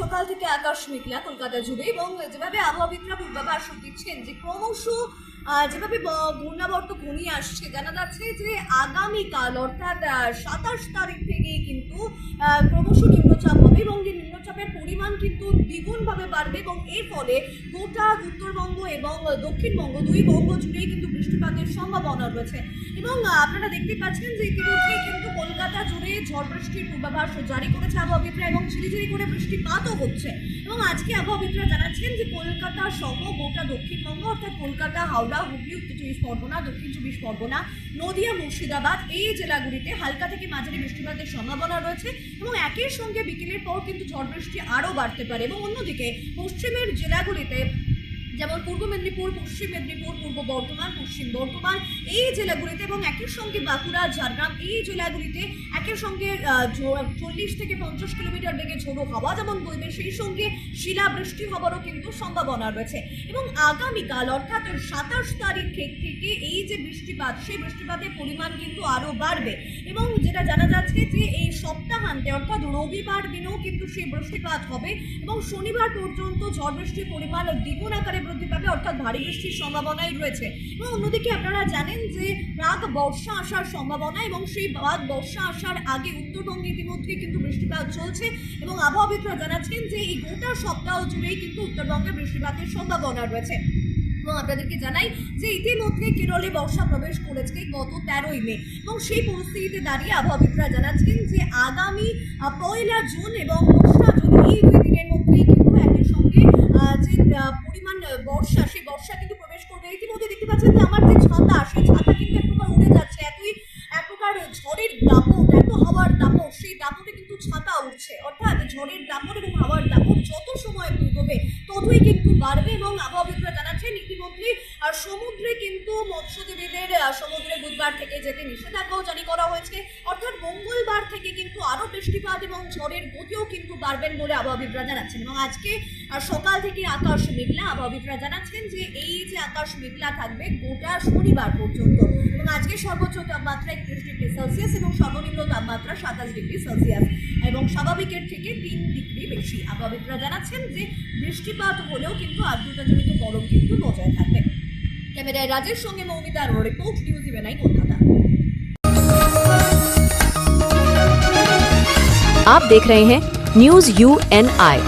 সকাল থেকে আকাশ মেঘলা কলকাতা জুড়ে এবং যেভাবে আবহাওয়াবিদরা পূর্বাভাস দিচ্ছেন যে ক্রমশ যেভাবে ঘূর্ণাবর্ত ঘনিয়ে আসছে, জানা যাচ্ছে যে আগামীকাল, অর্থাৎ সাতাশ তারিখ থেকেই কিন্তু ক্রমশ নিম্নচাপ হবে এবং যে নিম্নচাপের পরিমাণ কিন্তু দ্বিগুণভাবে বাড়বে এবং এর ফলে গোটা উত্তরবঙ্গ এবং দক্ষিণবঙ্গ দুই বঙ্গ জুড়েই কিন্তু বৃষ্টিপাতের সম্ভাবনা রয়েছে। এবং আপনারা দেখতে পাচ্ছেন যে ইতিমধ্যে কিন্তু কলকাতা জুড়ে ঝড় বৃষ্টির পূর্বাভাস জারি করেছে আবহাওয়াবিদরা এবং ঝিরিঝিরি করে বৃষ্টিপাতও হচ্ছে। এবং আজকে আবহাওয়াবিদরা জানাচ্ছেন যে কলকাতা সহ গোটা দক্ষিণবঙ্গ, অর্থাৎ কলকাতা, হাওড়া হুগলি উত্তর চব্বিশ পরগনা, দক্ষিণ চব্বিশ পরগনা, নদিয়া, মুর্শিদাবাদ এই জেলাগুলিতে হালকা থেকে মাঝারি বৃষ্টিপাতের সম্ভাবনা রয়েছে এবং একই সঙ্গে বিকেলের পর কিন্তু ঝড় বৃষ্টি আরও বাড়তে পারে এবং অন্যদিকে পশ্চিমের জেলাগুলিতে যেমন পূর্ব মেদিনীপুর, পশ্চিম মেদিনীপুর, পূর্ব বর্ধমান, পশ্চিম বর্ধমান এই জেলাগুলিতে এবং একই সঙ্গে বাঁকুড়া, ঝাড়গ্রাম এই জেলাগুলিতে একের সঙ্গে চল্লিশ থেকে পঞ্চাশ কিলোমিটার বেগে ঝোড়ো হাওয়া যেমন বইবে, সেই সঙ্গে শিলাবৃষ্টি হবারও কিন্তু সম্ভাবনা রয়েছে। এবং আগামীকাল অর্থাৎ সাতাশ তারিখ থেকে এই যে বৃষ্টিপাত, সেই বৃষ্টিপাতের পরিমাণ কিন্তু আরও বাড়বে। এবং যেটা জানা যাচ্ছে যে এই সপ্তাহান্তে অর্থাৎ রবিবার দিনেও কিন্তু সেই বৃষ্টিপাত হবে এবং শনিবার পর্যন্ত ঝড় বৃষ্টির পরিমাণ দ্বিগুণ আকারে বৃদ্ধি পাবে, অর্থাৎ ভারী বৃষ্টির সম্ভাবনাই রয়েছে। এবং অন্যদিকে আপনারা জানেন যে প্রাক বর্ষা আসার সম্ভাবনা এবং সেই প্রাক বর্ষা আসার আগে উত্তরবঙ্গে ইতিমধ্যে কিন্তু বৃষ্টিপাত চলছে এবং আবহাওয়াবিদরা জানাচ্ছেন যে, এই গোটা সপ্তাহ জুড়েই কিন্তু উত্তরবঙ্গে বৃষ্টিপাতের সম্ভাবনা রয়েছে। এবং আপনাদেরকে জানাই যে, ইতিমধ্যে কেরলে বর্ষা প্রবেশ করেছে গত তেরোই মে। এবং সেই পরিস্থিতিতে দাঁড়িয়ে আবহাওয়াবিদরা জানাচ্ছেন যে, আগামী পয়লা জুন এবং দোসরা জুন এই দুই দিনের মধ্যেই কিন্তু একই সঙ্গে আহ, যে আহ, পরিমাণ আহ, বর্ষা সেই বর্ষা কিন্তু প্রবেশ করবে ইতিমধ্যে দেখতে পাচ্ছেন যে আমার যে ছাতা সেই ছাতা কিন্তু এক প্রকার উড়ে যাচ্ছে এতই এক প্রকার ঝড়ের দাপট এত হাওয়ার দাপট সেই কিন্তু ছাতা উঠছে অর্থাৎ ঝড়ের দাপট এবং হাওয়ার দাপট যত সময় পূর্বে ততই কিন্তু বাড়বে এবং আর সমুদ্রে কিন্তু মৎস্যজীবীদের সমুদ্রে বুধবার থেকে যেতে নিষেধাজ্ঞাও জারি করা হয়েছে। অর্থাৎ মঙ্গলবার থেকে কিন্তু আরও বৃষ্টিপাত এবং ঝড়ের গতিও কিন্তু বাড়বেন বলে আবহাওয়াবিদরা জানাচ্ছেন। এবং আজকে সকাল থেকে আকাশ মেঘলা। আবহাওয়াবিদরা জানাচ্ছেন যে এই যে আকাশ মেঘলা থাকবে গোটা শনিবার পর্যন্ত। এবং আজকে সর্বোচ্চ তাপমাত্রা একত্রিশ ডিগ্রি সেলসিয়াস এবং সর্বনিম্ন তাপমাত্রা সাতাশ ডিগ্রি সেলসিয়াস। এবং স্বাভাবিকের থেকে তিন ডিগ্রি বেশি। আবহাওয়াবিদরা জানাচ্ছেন যে বৃষ্টিপাত হলেও কিন্তু আর্দ্রতাজনিত গরম কিন্তু বজায় থাকবে। ক্যামেরায় রাজের সঙ্গে মৌমিতার রিপোর্ট নিউজ ইভেনাই কলকাতা आप देख रहे हैं न्यूज यू एन आई